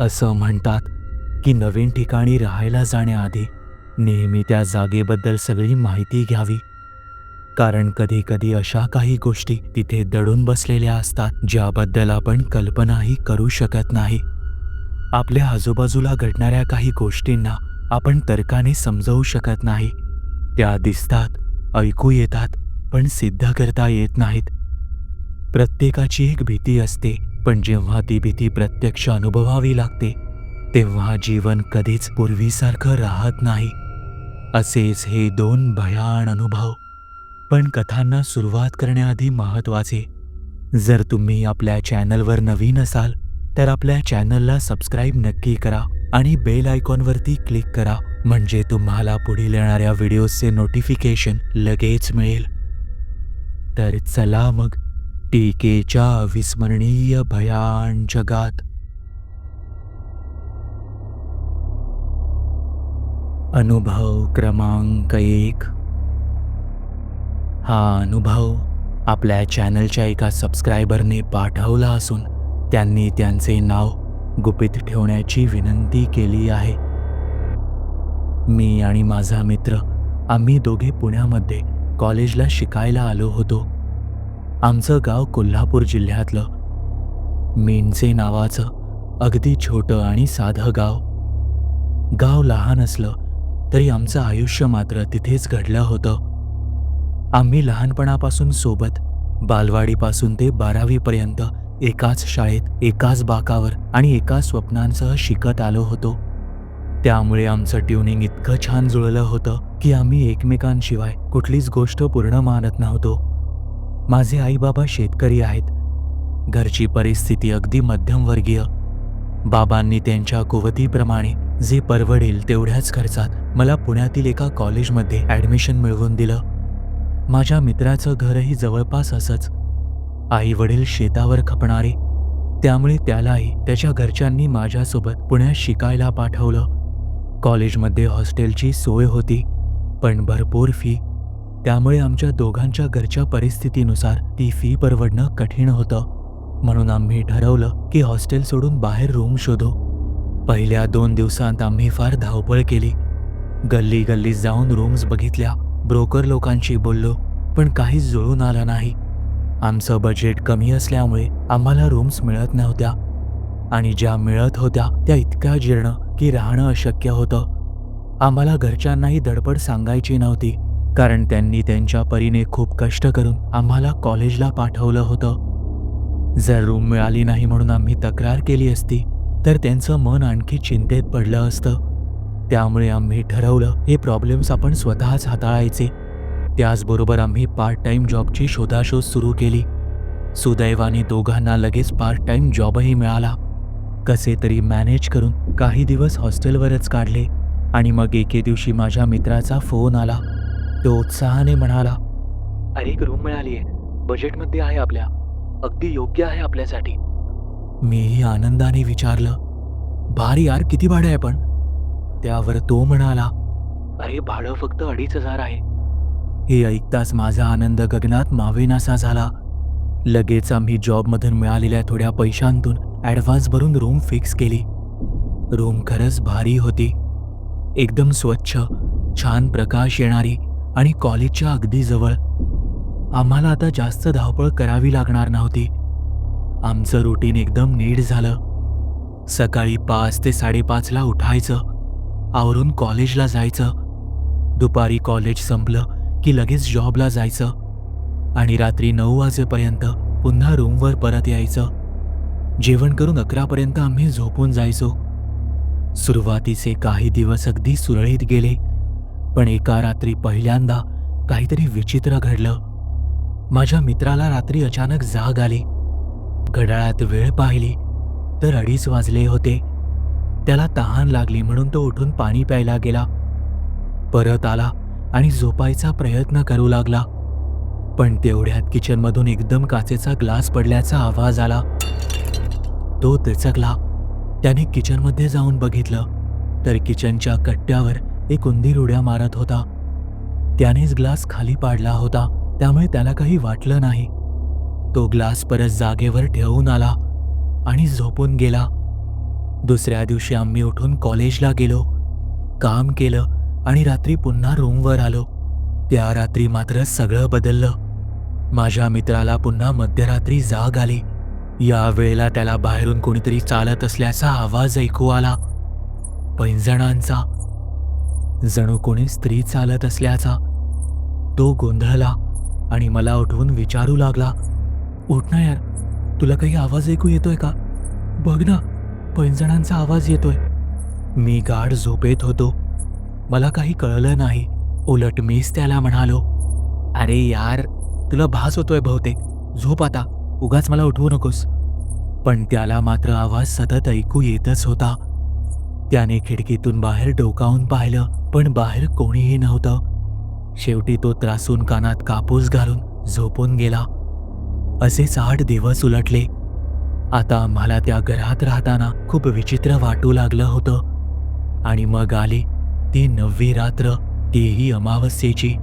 असं म्हणतात की नवीन ठिकाणी राहायला जाण्याआधी नेहमी त्या जागेबद्दल सगळी माहिती घ्यावी. कारण कधी कधी अशा काही गोष्टी तिथे दडून बसलेल्या असतात ज्याबद्दल आपण कल्पनाही करू शकत नाही. आपल्या आजूबाजूला घडणाऱ्या काही गोष्टींना आपण तर्काने समजवू शकत नाही. त्या दिसतात ऐकू येतात पण सिद्ध करता येत नाहीत. प्रत्येकाची एक भीती असते पण जेव्हा ती भीती प्रत्यक्ष अनुभवावी लागते तेव्हा जीवन कधीच पूर्वीसारखं राहत नाही. असेच हे दोन भयान अनुभव. पण कथांना सुरुवात करण्याआधी महत्त्वाचे. जर तुम्ही आपल्या चॅनलवर नवीन असाल तर आपल्या चॅनलला सबस्क्राईब नक्की करा आणि बेल आयकॉनवरती क्लिक करा म्हणजे तुम्हाला पुढील येणाऱ्या व्हिडिओजचे नोटिफिकेशन लगेच मिळेल. तर चला मग टीकेच्या अविस्मरणीय भयान जगात. अनुभव क्रमांक एक. हा अनुभव आपल्या चॅनलच्या एका सबस्क्रायबरने पाठवला असून त्यांनी त्यांचे नाव गुपित ठेवण्याची विनंती केली आहे. मी आणि माझा मित्र आम्ही दोघे पुण्यामध्ये कॉलेजला शिकायला आलो होतो. आमचं गाव कोल्हापूर जिल्ह्यातलं. मेणचे नावाचं अगदी छोटं आणि साधं गाव. गाव लहान असलं तरी आमचं आयुष्य मात्र तिथेच घडलं होतं. आम्ही लहानपणापासून सोबत बालवाडीपासून ते बारावीपर्यंत एकाच शाळेत एकाच बाकावर आणि एकाच स्वप्नांसह शिकत आलो होतो. त्यामुळे आमचं ट्युनिंग इतकं छान जुळलं होतं की आम्ही एकमेकांशिवाय कुठलीच गोष्ट पूर्ण मानत नव्हतो. माझे आईबाबा शेतकरी आहेत. घरची परिस्थिती अगदी मध्यमवर्गीय. बाबांनी त्यांच्या कुवतीप्रमाणे जे परवडेल तेवढ्याच खर्चात मला पुण्यातील एका कॉलेजमध्ये ॲडमिशन मिळवून दिलं. माझ्या मित्राचं घरही जवळपास असंच. आई वडील शेतावर खपणारे. त्यामुळे त्यालाही त्याच्या घरच्यांनी माझ्यासोबत पुण्यात शिकायला पाठवलं. कॉलेजमध्ये हॉस्टेलची सोय होती पण भरपूर फी. त्यामुळे आमच्या दोघांच्या घरच्या परिस्थितीनुसार ती फी परवडणं कठीण होतं. म्हणून आम्ही ठरवलं की हॉस्टेल सोडून बाहेर रूम शोधू. पहिल्या दोन दिवसांत आम्ही फार धावपळ केली. गल्ली गल्ली जाऊन रूम्स बघितल्या. ब्रोकर लोकांशी बोललो पण काहीच जुळून आलं नाही. आमचं बजेट कमी असल्यामुळे आम्हाला रूम्स मिळत नव्हत्या. आणि ज्या मिळत होत्या त्या इतक्या जीर्ण की राहणं अशक्य होतं. आम्हाला घरच्यांनाही धडपड सांगायची नव्हती. कारण त्यांनी त्यांच्या परीने खूप कष्ट करून आम्हाला कॉलेजला पाठवलं होतं. जर रूम मिळाली नाही म्हणून आम्ही तक्रार केली असती तर त्यांचं मन आणखी चिंतेत पडलं असतं. त्यामुळे आम्ही ठरवलं हे प्रॉब्लेम्स आपण स्वतःच हाताळायचे. त्याचबरोबर आम्ही पार्ट टाइम जॉबची शोधाशोध सुरू केली. सुदैवाने दोघांना लगेच पार्ट टाइम जॉबही मिळाला. कसे तरी मॅनेज करून काही दिवस हॉस्टेलवरच काढले आणि मग एके दिवशी माझ्या मित्राचा फोन आला. तो उत्साहाने म्हणाला अरे एक रूम मिळाली आहे बजेटमध्ये आहे आपल्या. अगदी योग्य आहे आपल्यासाठी. मीही आनंदाने विचारलं भारी यार किती भाडं आहे पण? त्यावर तो म्हणाला अरे भाडं फक्त अडीच हजार आहे. हे ऐकताच माझा आनंद गगनात मावेनासा झाला. लगेच आम्ही जॉबमधून मिळालेल्या थोड्या पैशांतून ॲडव्हान्स भरून रूम फिक्स केली. रूम खरंच भारी होती. एकदम स्वच्छ छान प्रकाश येणारी आणि कॉलेजच्या अगदी जवळ. आम्हाला आता जास्त धावपळ करावी लागणार नव्हती. आमचं रुटीन एकदम नीट झालं. सकाळी पाच ते साडेपाचला उठायचं. आवरून कॉलेजला जायचं. दुपारी कॉलेज संपलं की लगेच जॉबला जायचं. आणि रात्री नऊ वाजेपर्यंत पुन्हा रूमवर परत यायचं. जेवण करून अकरापर्यंत आम्ही झोपून जायचो. सुरुवातीचे काही दिवस अगदी सुरळीत गेले. पण एका रात्री पहिल्यांदा काहीतरी विचित्र घडलं. माझ्या मित्राला रात्री अचानक जाग आली. घड्याळात वेळ पाहिली तर अडीच वाजले होते. त्याला तहान लागली म्हणून तो उठून पाणी प्यायला गेला. परत आला आणि झोपायचा प्रयत्न करू लागला. पण तेवढ्यात किचनमधून एकदम काचेचा ग्लास पडल्याचा आवाज आला. तो दचकला त्याने किचनमध्ये जाऊन बघितलं तर किचनच्या कट्ट्यावर एक उंदीर उड्या मारत होता. त्यानेच ग्लास खाली पाडला होता. त्यामुळे त्याला काही वाटलं नाही. तो ग्लास परत जागेवर ठेवून आला आणि झोपून गेला. दुसऱ्या दिवशी आम्ही उठून कॉलेजला गेलो. काम केलं आणि रात्री पुन्हा रूमवर आलो. त्या रात्री मात्र सगळं बदललं. माझ्या मित्राला पुन्हा मध्यरात्री जाग आली. या वेळेला त्याला बाहेरून कोणीतरी चालत असल्याचा आवाज ऐकू आला. पैंजणांचा जणू कोणी स्त्री चालत असल्याचा. तो गोंधळला आणि मला उठवून विचारू लागला. उठ ना यार तुला काही आवाज ऐकू येतोय का? बघ ना पैंजणांचा आवाज येतोय. मी गाढ झोपेत होतो. मला काही कळलं नाही. उलट मीच त्याला म्हणालो अरे यार तुला भास होतोय बहुतेक. झोप आता. उगाच मला उठवू नकोस. पण त्याला मात्र आवाज सतत ऐकू येतच होता. त्याने खिडकीतून बाहेर डोकावून पाहिलं पण बाहेर कोणीही नव्हतं. शेवटी तो त्रासून कानात कापूस घालून झोपून गेला. असेच आठ दिवस उलटले. आता आम्हाला त्या घरात राहताना खूप विचित्र वाटू लागलं होतं. आणि मग आली ती नववी रात्र तीही अमावस्येची.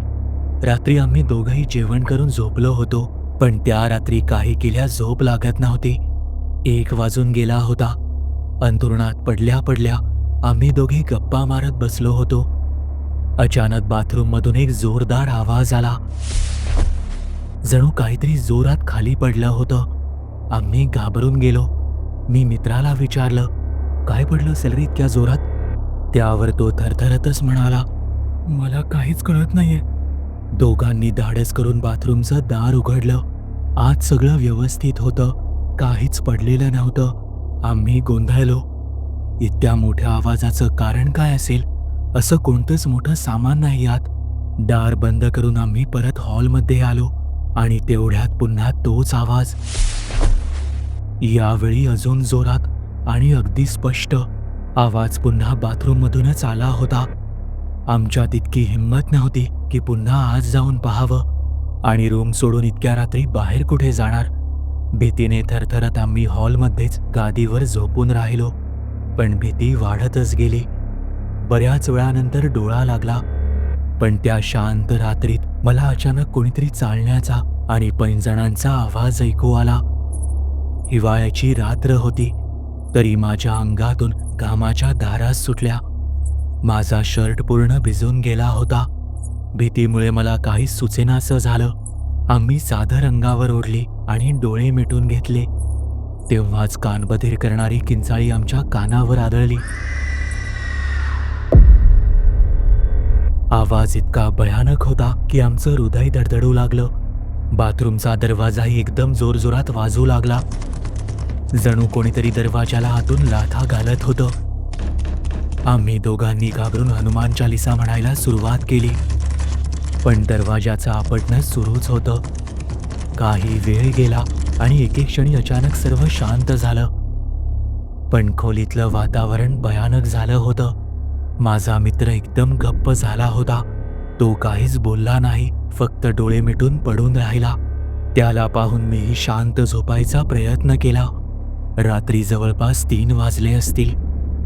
रात्री आम्ही दोघंही जेवण करून झोपलो होतो पण त्या रात्री काही केल्या झोप लागत नव्हती. एक वाजून गेला होता. अंथरुणात पडल्या पडल्या आम्ही दोघे गप्पा मारत बसलो होतो. अचानक बाथरूममधून एक जोरदार आवाज आला. जणू काहीतरी जोरात खाली पडलं होतं. आम्ही घाबरून गेलो. मी मित्राला विचारलं काय पडलं असेल रे इतक्या जोरात? त्यावर तो थरथरतच म्हणाला मला काहीच कळत नाहीये. दोघांनी धाडस करून बाथरूमचं दार उघडलं. आत सगळं व्यवस्थित होतं. काहीच पडलेलं नव्हतं. आम्ही गोंधळलो. इतक्या मोठ्या आवाजाचं कारण काय असेल? असं कोणतंच मोठं सामान नाही यात दार बंद करून आम्ही परत हॉलमध्ये आलो आणि तेवढ्यात पुन्हा तोच आवाज. यावेळी अजून जोरात आणि अगदी स्पष्ट आवाज पुन्हा बाथरूममधूनच आला होता. आमच्यात इतकी हिंमत नव्हती की पुन्हा आज जाऊन पाहावं. आणि रूम सोडून इतक्या रात्री बाहेर कुठे जाणार? भीतीने थरथरत आम्ही हॉलमध्येच गादीवर झोपून राहिलो. पण भीती वाढतच गेली. बऱ्याच वेळानंतर डोळा लागला. पण त्या शांत रात्रीत मला अचानक कोणीतरी चालण्याचा आणि पैंजणांचा आवाज ऐकू आला. हिवाळ्याची रात्र होती. तरी माझ्या अंगातून घामाच्या धारा सुटल्या. माझा शर्ट पूर्ण भिजून गेला होता. भीतीमुळे मला काहीच सुचेनासं झालं. आम्ही साधं रंगावर ओढली आणि डोळे मिटून घेतले. तेव्हाच कानबधीर करणारी किंचाळी आमच्या कानावर आदळली. आवाज इतका भयानक होता की आमचं हृदय धडधडू लागलं. बाथरूमचा दरवाजाही एकदम जोरजोरात वाजू लागला. जणू कोणीतरी दरवाजाला हातून लाथा घालत होतं. आम्ही दोघांनी घाबरून हनुमान चालिसा म्हणायला सुरुवात केली. पण दरवाजाचं आपटणं सुरूच होतं. काही वेळ गेला आणि एके क्षणी अचानक सर्व शांत झालं. पण खोलीतलं वातावरण भयानक झालं होतं. माझा मित्र एकदम गप्प झाला होता. तो काहीच बोलला नाही फक्त डोळे मिटून पडून राहिला. त्याला पाहून मीही शांत झोपायचा प्रयत्न केला. रात्री जवळपास तीन वाजले असतील.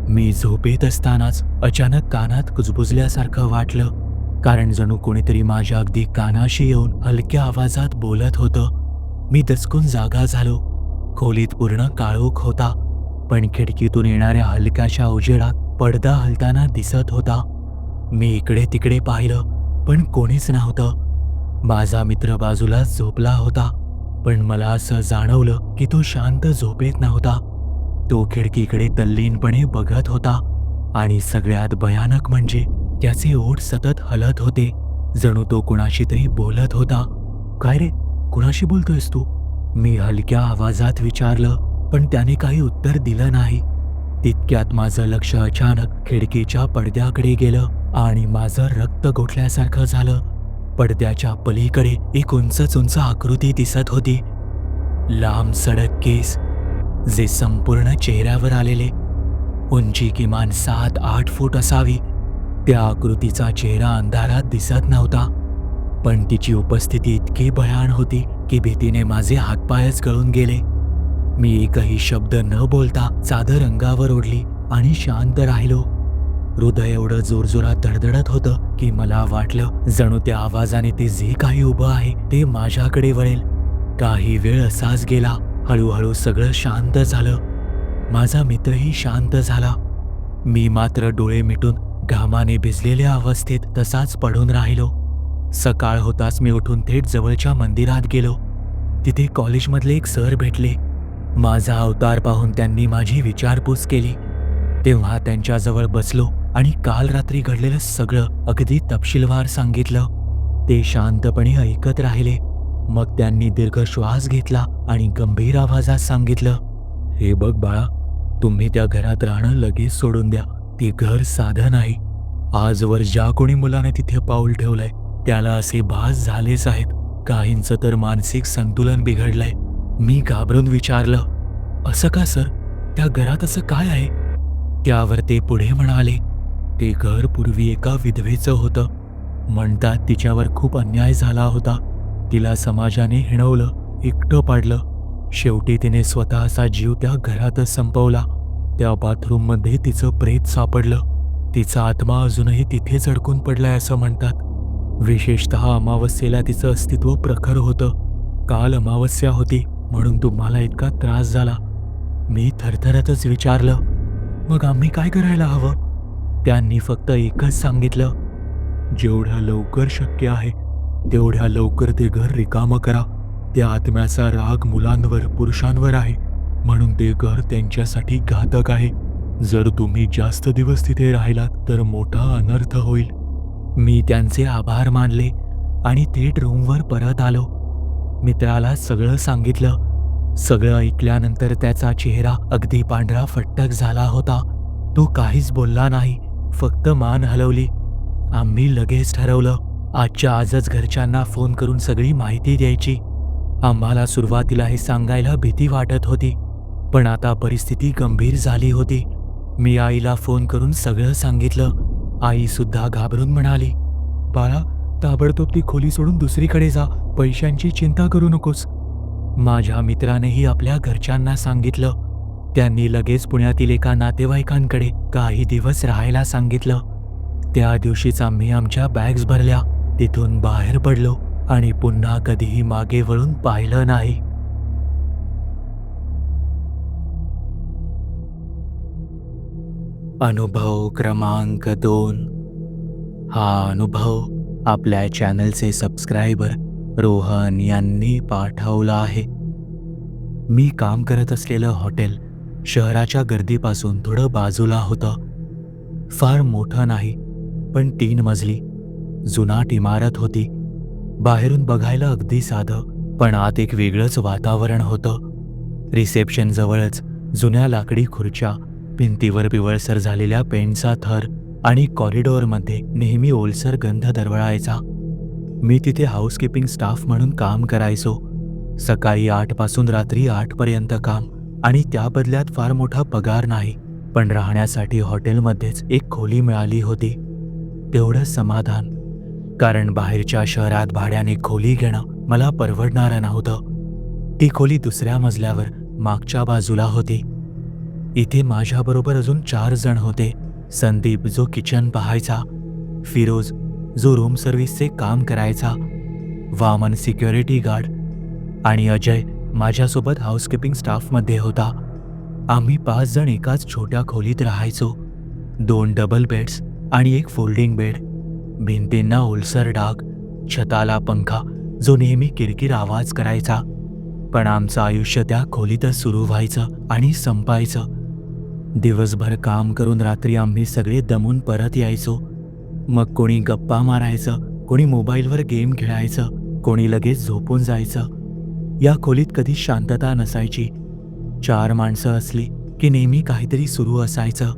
मी झोपेत असतानाच अचानक कानात कुजबुजल्यासारखं वाटलं. कारण जणू कोणीतरी माझ्या अगदी कानाशी येऊन हलक्या आवाजात बोलत होतं. मी दचकून जागा झालो. खोलीत पूर्ण काळोख होता पण खिडकीतून येणाऱ्या हलक्याशा उजेडात पडदा हलताना दिसत होता. मी इकडे तिकडे पाहिलं पण कोणीच नव्हतं. माझा मित्र बाजूलाच झोपला होता पण मला असं जाणवलं की तो शांत झोपेत नव्हता. तो खिडकीकडे तल्लीनपणे बघत होता आणि सगळ्यात भयानक म्हणजे त्याचे ओठ सतत हलत होते. जणू तो कुणाशी तरी बोलत होता. काय रे? कुणाशी बोलतोयस तू? मी हलक्या आवाजात विचारलं पण त्याने काही उत्तर दिलं नाही. तितक्यात माझं लक्ष अचानक खिडकीच्या पडद्याकडे गेलं आणि माझं रक्त गोठल्यासारखं झालं. पडद्याच्या पलीकडे एक उंच उंच आकृती दिसत होती. लांब सडक केस जे संपूर्ण चेहऱ्यावर आलेले. उंची किमान सात आठ फूट असावी. त्या आकृतीचा चेहरा अंधारात दिसत नव्हता. पण तिची उपस्थिती इतकी भयान होती की भीतीने माझे हातपायच गळून गेले. मी एकही शब्द न बोलता चादर अंगावर ओढली आणि शांत राहिलो. हृदय एवढं जोरजोरात धडधडत होतं की मला वाटलं जणू त्या आवाजाने ते जे काही उभं आहे ते माझ्याकडे वळेल. काही वेळ असाच गेला हळूहळू सगळं शांत झालं. माझा मित्रही शांत झाला. मी मात्र डोळे मिटून घामाने भिजलेल्या अवस्थेत तसाच पडून राहिलो. सकाळ होताच मी उठून थेट जवळच्या मंदिरात गेलो. तिथे कॉलेजमधले एक सर भेटले. माझा अवतार पाहून त्यांनी माझी विचारपूस केली. तेव्हा त्यांच्याजवळ बसलो आणि काल रात्री घडलेलं सगळं अगदी तपशीलवार सांगितलं. ते शांतपणे ऐकत राहिले. मग त्यांनी दीर्घ श्वास घेतला आणि गंभीर आवाजात सांगितलं हे बघ बाळा तुम्ही त्या घरात राहणं लगेच सोडून द्या. ते घर साधं नाही. आजवर ज्या कोणी मुलाने तिथे पाऊल ठेवलंय त्याला असे भास झालेच आहेत. काहींचं तर मानसिक संतुलन बिघडलंय. मी घाबरून विचारलं असं का सर? त्या घरात असं काय आहे? त्यावर ते पुढे म्हणाले ते घर पूर्वी एका विधवेचं होतं. म्हणतात तिच्यावर खूप अन्याय झाला होता. तिला समाजाने हिणवलं एकटं पाडलं. शेवटी तिने स्वतःचा जीव त्या घरातच संपवला. त्या बाथरूममध्ये तिचं प्रेत सापडलं. तिचा आत्मा अजूनही तिथेच अडकून पडलाय असं म्हणतात. विशेषतः अमावस्येला तिचं अस्तित्व प्रखर होतं. काल अमावस्या होती म्हणून तुम्हाला इतका त्रास झाला. मी थरथरतच विचारलं मग आम्ही काय करायला हवं? त्यांनी फक्त एकच सांगितलं जेवढ्या लवकर शक्य आहे तेवढ्या लवकर ते घर रिकामं करा. त्या आत्म्याचा राग मुलांवर पुरुषांवर आहे. म्हणून ते घर त्यांच्यासाठी घातक आहे. जर तुम्ही जास्त दिवस तिथे राहिलात तर मोठा अनर्थ होईल. मी त्यांचे आभार मानले आणि थेट रूमवर परत आलो. मित्राला सगळं सांगितलं. सगळं ऐकल्यानंतर त्याचा चेहरा अगदी पांढरा फट्टक झाला होता. तो काहीच बोलला नाही फक्त मान हलवली. आम्ही लगेच ठरवलं आजच्या आजच घरच्यांना फोन करून सगळी माहिती द्यायची. आम्हाला सुरुवातीला हे सांगायला भीती वाटत होती. पण आता परिस्थिती गंभीर झाली होती. मी आईला फोन करून सगळं सांगितलं. आई सुद्धा घाबरून म्हणाली बाळा ताबडतोब ती खोली सोडून दुसरीकडे जा. पैशांची चिंता करू नकोस. माझ्या मित्रानेही आपल्या घरच्यांना सांगितलं. त्यांनी लगेच पुण्यातील एका नातेवाईकांकडे काही दिवस राहायला सांगितलं. त्या दिवशीच आम्ही आमच्या बॅग्स भरल्या. तिथून बाहेर पडलो आणि पुन्हा कधीही मागे वळून पाहिलं नाही. अनुभव क्रमांक दोन. हा अनुभव आपल्या चॅनलचे सबस्क्रायबर रोहन यांनी पाठवला आहे. मी काम करत असलेलं हॉटेल शहराच्या गर्दीपासून थोडं बाजूला होतं. फार मोठं नाही पण तीन मजली. जुनाट इमारत होती. बाहेरून बघायला अगदी साधं पण आत एक वेगळंच वातावरण होतं. रिसेप्शनजवळच जुन्या लाकडी खुर्च्या भिंतीवर पिवळसर झालेल्या पेंटचा थर आणि कॉरिडॉरमध्ये नेहमी ओलसर गंध दरवळायचा. मी तिथे हाऊसकीपिंग स्टाफ म्हणून काम करायचो. सकाळी आठपासून रात्री आठपर्यंत काम आणि त्या बदल्यात फार मोठा पगार नाही पण राहण्यासाठी हॉटेलमध्येच एक खोली मिळाली होती. तेवढं समाधान कारण बाहेरच्या शहरात भाड्याने खोली घेणं मला परवडणारं नव्हतं. ती खोली दुसऱ्या मजल्यावर मागच्या बाजूला होती. इथे माझ्याबरोबर अजून चार जण होते. संदीप जो किचन पाहायचा फिरोज जो रूम सर्व्हिसचे काम करायचा वामन सिक्युरिटी गार्ड आणि अजय माझ्यासोबत हाऊसकीपिंग स्टाफमध्ये होता. आम्ही पाच जण एकाच छोट्या खोलीत राहायचो. दोन डबल बेड्स आणि एक फोल्डिंग बेड. भिंतींना ओलसर डाग छताला पंखा जो नेहमी किरकिर आवाज करायचा. पण आमचं आयुष्य त्या खोलीतच सुरू व्हायचं आणि संपायचं. दिवसभर काम करून रात्री आम्ही सगळे दमून परत यायचो. मग कोणी गप्पा मारायचं कोणी मोबाईलवर गेम खेळायचं कोणी लगेच झोपून जायचं. या खोलीत कधी शांतता नसायची. चार माणसं असली की नेहमी काहीतरी सुरू असायचं.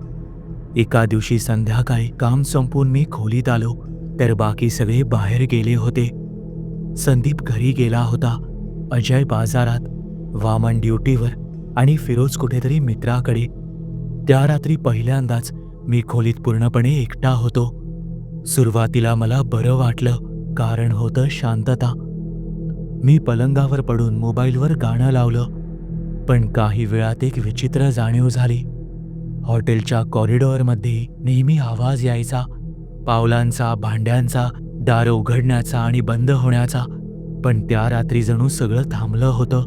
एका दिवशी संध्याकाळी काम संपून मी खोलीत आलो तर बाकी सगळे बाहेर गेले होते. संदीप घरी गेला होता अजय बाजारात वामन ड्युटीवर आणि फिरोज कुठेतरी मित्राकडे. त्या रात्री पहिल्यांदाच मी खोलीत पूर्णपणे एकटा होतो. सुरुवातीला मला बरं वाटलं कारण होतं शांतता. मी पलंगावर पडून मोबाईलवर गाणं लावलं पण काही वेळात एक विचित्र जाणीव झाली. हॉटेलच्या कॉरिडॉरमध्ये नेहमी आवाज यायचा पावलांचा भांड्यांचा दार उघडण्याचा आणि बंद होण्याचा पण त्या रात्री जणू सगळं थांबलं होतं.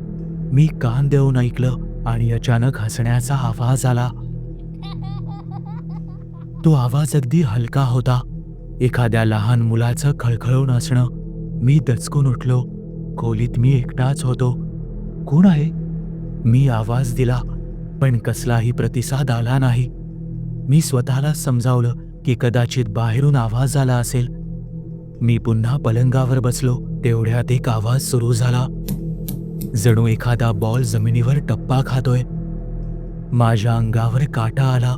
मी कान देऊन ऐकलं आणि अचानक हसण्याचा आवाज आला. तो आवाज अगदी हलका होता. एखाद्या लहान मुलाचं खळखळून असणं. मी दचकून उठलो. खोलीत मी एकटाच होतो. कोण आहे? मी आवाज दिला पण कसलाही प्रतिसाद आला नाही. मी स्वतःला समजावलं की कदाचित बाहेरून आवाज आला असेल. मी पुन्हा पलंगावर बसलो. तेवढ्यात एक आवाज सुरू झाला. जणू एखादा बॉल जमिनीवर टप्पा खातोय. माझ्या अंगावर काटा आला.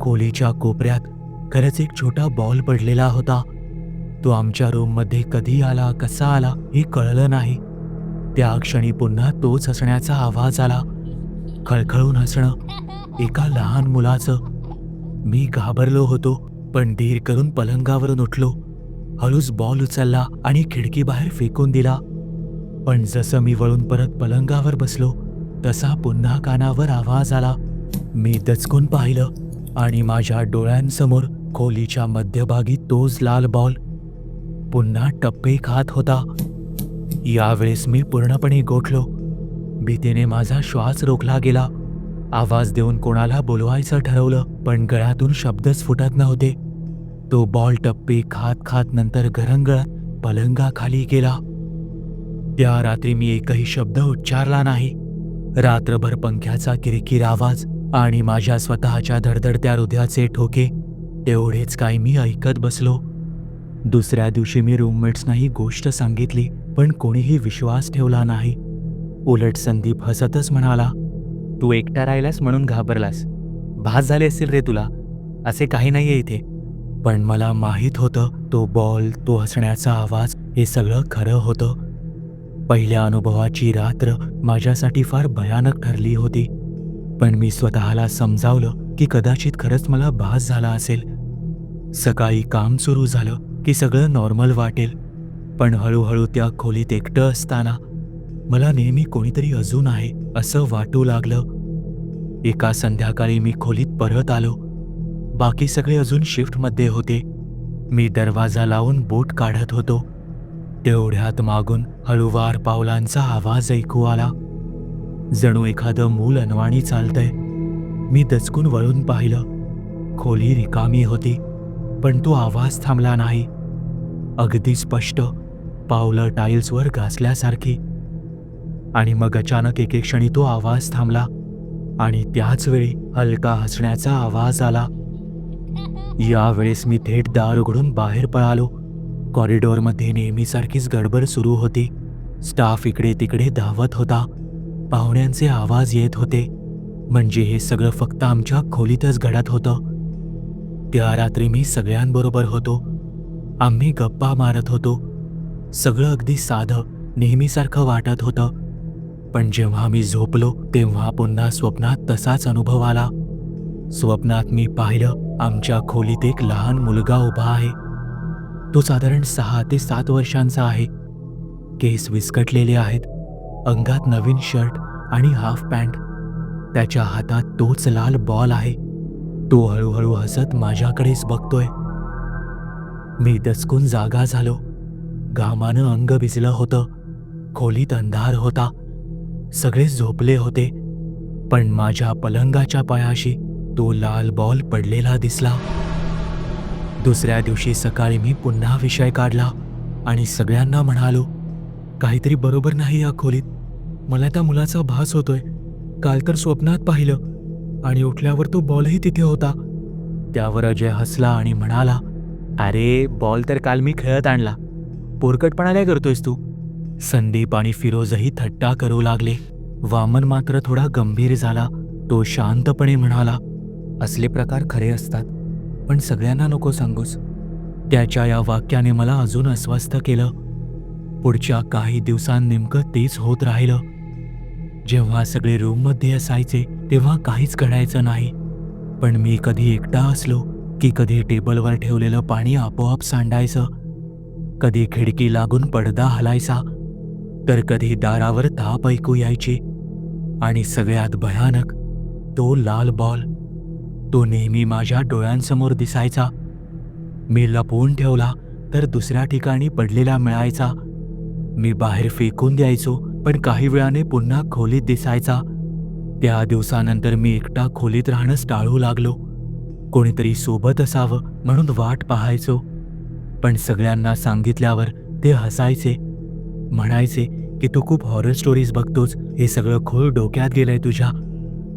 खोलीच्या कोपऱ्यात खरंच एक छोटा बॉल पडलेला होता. तो आमच्या रूममध्ये कधी आला कसा आला हे कळलं नाही. त्या क्षणी पुन्हा तोच हसण्याचा आवाज आला. खळखळून हसणं एका लहान मुलाचं. मी घाबरलो होतो पण धीर करून पलंगावरून उठलो. हळूच बॉल उचलला आणि खिडकीबाहेर फेकून दिला. पण जसं मी वळून परत पलंगावर बसलो तसा पुन्हा कानावर आवाज आला. मी दचकून पाहिलं आणि माझ्या डोळ्यांसमोर खोलीच्या मध्यभागी तोच लाल बॉल. पुन्हा टप्पे खात होता. यावेळेस मी पूर्णपणे गोठलो. भीतीने माझा श्वास रोखला गेला. आवाज देऊन कोणाला बोलवायचं ठरवलं पण गळ्यातून शब्दच फुटत नव्हते. तो बॉल टप्पे खात खात नंतर घरंगळत पलंगाखाली गेला. त्या रात्री मी एकही शब्द उच्चारला नाही. रात्रभर पंख्याचा किरकिर आवाज आणि माझ्या स्वतःच्या धडधडत्या हृदयाचे ठोके तेवढेच काय मी ऐकत बसलो. दुसऱ्या दिवशी मी रूममेट्सनाही गोष्ट सांगितली पण कोणीही विश्वास ठेवला नाही. उलट संदीप हसतच म्हणाला तू एकटा राहिलास म्हणून घाबरलास. भास झाले असतील रे तुला. असे काही नाहीये इथे. पण मला माहीत होतं तो बॉल तो हसण्याचा आवाज हे सगळं खरं होतं. पहिल्या अनुभवाची रात्र माझ्यासाठी फार भयानक ठरली होती. पण मी स्वतःला समजावलं की कदाचित खरंच मला भास झाला असेल. सकाळी काम सुरू झालं की सगळं नॉर्मल वाटेल. पण हळूहळू त्या खोलीत एकटं असताना मला नेहमी कोणीतरी अजून आहे असं वाटू लागलं. एका संध्याकाळी मी खोलीत परत आलो. बाकी सगळे अजून शिफ्टमध्ये होते. मी दरवाजा लावून बोट काढत होतो. तेवढ्यात मागून हळूवार पावलांचा आवाज ऐकू आला. जणू एखादं मूल अनवाणी चालतंय. मी दचकून वळून पाहिलं. खोली रिकामी होती पण तो आवाज थांबला नाही. अगदी स्पष्ट पावलं टाईल्सवर घासल्यासारखी आणि मग अचानक एके क्षणी तो आवाज थांबला आणि त्याच वेळी हलका हसण्याचा आवाज आला. यावेळेस मी थेट दार उघडून बाहेर पळालो. कॉरिडॉरमध्ये नेहमीसारखीच गडबड सुरू होती. स्टाफ इकडे तिकडे धावत होता. पाहुण्यांचे आवाज येत होते. म्हणजे हे सगळं फक्त आमच्या खोलीतच घडत होतं. त्या रात्री मी सगळ्यांबरोबर होतो. आम्ही गप्पा मारत होतो. सगळं अगदी साधं नेहमीसारखं वाटत होतं. पण जेव्हा मी झोपलो तेव्हा पुन्हा स्वप्नात तसाच अनुभव आला. स्वप्नात मी पाहिलं आमच्या खोलीत एक लहान मुलगा उभा आहे. तो साधारण सहा ते सात वर्षांचा आहे. केस विस्कटलेले आहेत. अंगात नवीन शर्ट आणि हाफ पॅन्ट. त्याच्या हातात तोच लाल बॉल आहे. तो हळूहळू हसत माझ्याकडेच बघतोय. मी दचकून जागा झालो. घामानं अंग भिजलं होतं. खोलीत अंधार होता. सगळेच झोपले होते. पण माझ्या पलंगाच्या पायाशी तो लाल बॉल पडलेला दिसला. दुसऱ्या दिवशी सकाळी मी पुन्हा विषय काढला आणि सगळ्यांना म्हणालो काहीतरी बरोबर नाही या खोलीत. मला त्या मुलाचा भास होतोय. काल तर स्वप्नात पाहिलं आणि उठल्यावर तो बॉलही तिथे होता. त्यावर अजय हसला आणि म्हणाला अरे बॉल तर काल मी खेळत आणला. पोरकटपणा काय करतोयस तू. संदीप आणि फिरोजही थट्टा करू लागले. वामन मात्र थोडा गंभीर झाला. तो शांतपणे म्हणाला असले प्रकार खरे असतात. पण सगळ्यांना नको सांगूस. त्याच्या या वाक्याने मला अजून अस्वस्थ केलं. पुढच्या काही दिवसां नेमकं तेच होत राहिलं. जेव्हा सगळे रूममध्ये असायचे तेव्हा काहीच घडायचं नाही. पण मी कधी एकटा असलो की कधी टेबलवर ठेवलेलं पाणी आपोआप सांडायचं. कधी खिडकी लागून पडदा हलायचा. तर कधी दारावर ताप ऐकू यायची. आणि सगळ्यात भयानक तो लाल बॉल तो नेहमी माझ्या डोळ्यांसमोर दिसायचा. मी लपवून ठेवला तर दुसऱ्या ठिकाणी पडलेला मिळायचा. मी बाहेर फेकून द्यायचो पण काही वेळाने पुन्हा खोलीत दिसायचा. त्या दिवसानंतर मी एकटा खोलीत राहणंच टाळू लागलो. कोणीतरी सोबत असावं म्हणून वाट पाहायचो. पण सगळ्यांना सांगितल्यावर ते हसायचे. म्हणायचे की तू खूप हॉरर स्टोरीज बघतोस. हे सगळं खोल डोक्यात गेलंय तुझ्या.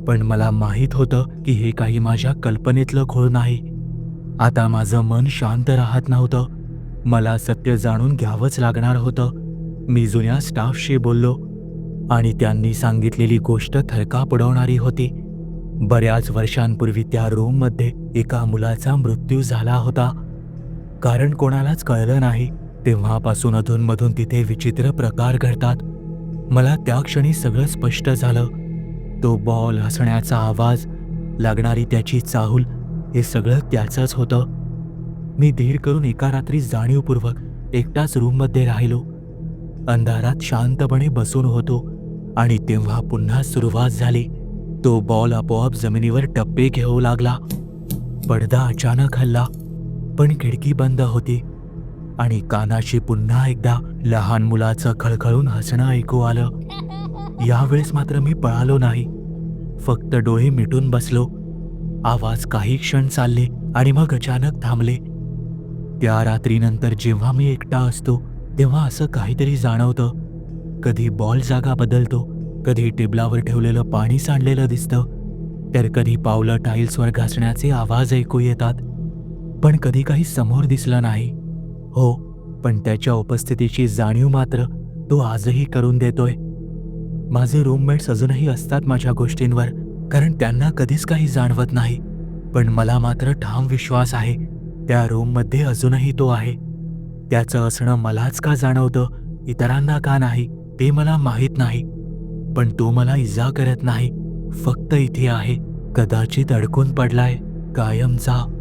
पण मला माहीत होतं की हे काही माझ्या कल्पनेतलं खोळ नाही. आता माझं मन शांत राहत नव्हतं. मला सत्य जाणून घ्यावंच लागणार होतं. मी जुन्या स्टाफशी बोललो आणि त्यांनी सांगितलेली गोष्ट थरका पडवणारी होती. बऱ्याच वर्षांपूर्वी त्या रूममध्ये एका मुलाचा मृत्यू झाला होता. कारण कोणालाच कळलं नाही तेव्हापासून अधूनमधून तिथे विचित्र प्रकार घडतात. मला त्या क्षणी सगळं स्पष्ट झालं. तो बॉल हसण्याचा आवाज लागणारी त्याची चाहूल हे सगळं त्याचंच होतं. मी धीर करून एका रात्री जाणीवपूर्वक एकटाच रूममध्ये राहिलो. अंधारात शांतपणे बसून होतो आणि तेव्हा पुन्हा सुरुवात झाली. तो बॉल आपोआप जमिनीवर टप्पे घेऊ लागला. पडदा अचानक हल्ला पण खिडकी बंद होती आणि कानाशी पुन्हा एकदा लहान मुलाचं खळखळून हसणं ऐकू आलं. यावेळेस मात्र मी पळालो नाही. फक्त डोळे मिटून बसलो. आवाज काही क्षण चालले आणि मग अचानक थांबले. त्या रात्रीनंतर जेव्हा मी एकटा असतो तेव्हा असं काहीतरी जाणवतं. कधी बॉल जागा बदलतो कधी टेबलावर ठेवलेलं पाणी सांडलेलं दिसतं तर कधी पावलं टाईल्सवर घासण्याचे आवाज ऐकू येतात. पण कधी काही समोर दिसलं नाही. हो पण त्याच्या उपस्थितीची जाणीव मात्र तो आजही करून देतोय. माझे रूममेट्स अजूनही असतात माझ्या गोष्टींवर कारण त्यांना कधीच काही जाणवत नाही. पण मला मात्र ठाम विश्वास आहे त्या रूममध्ये अजूनही तो आहे. त्याचं असणं मलाच का जाणवतं इतरांना का नाही ते मला माहीत नाही. पण तो मला इजा करत नाही फक्त इथे आहे. कदाचित अडकून पडलाय कायमचा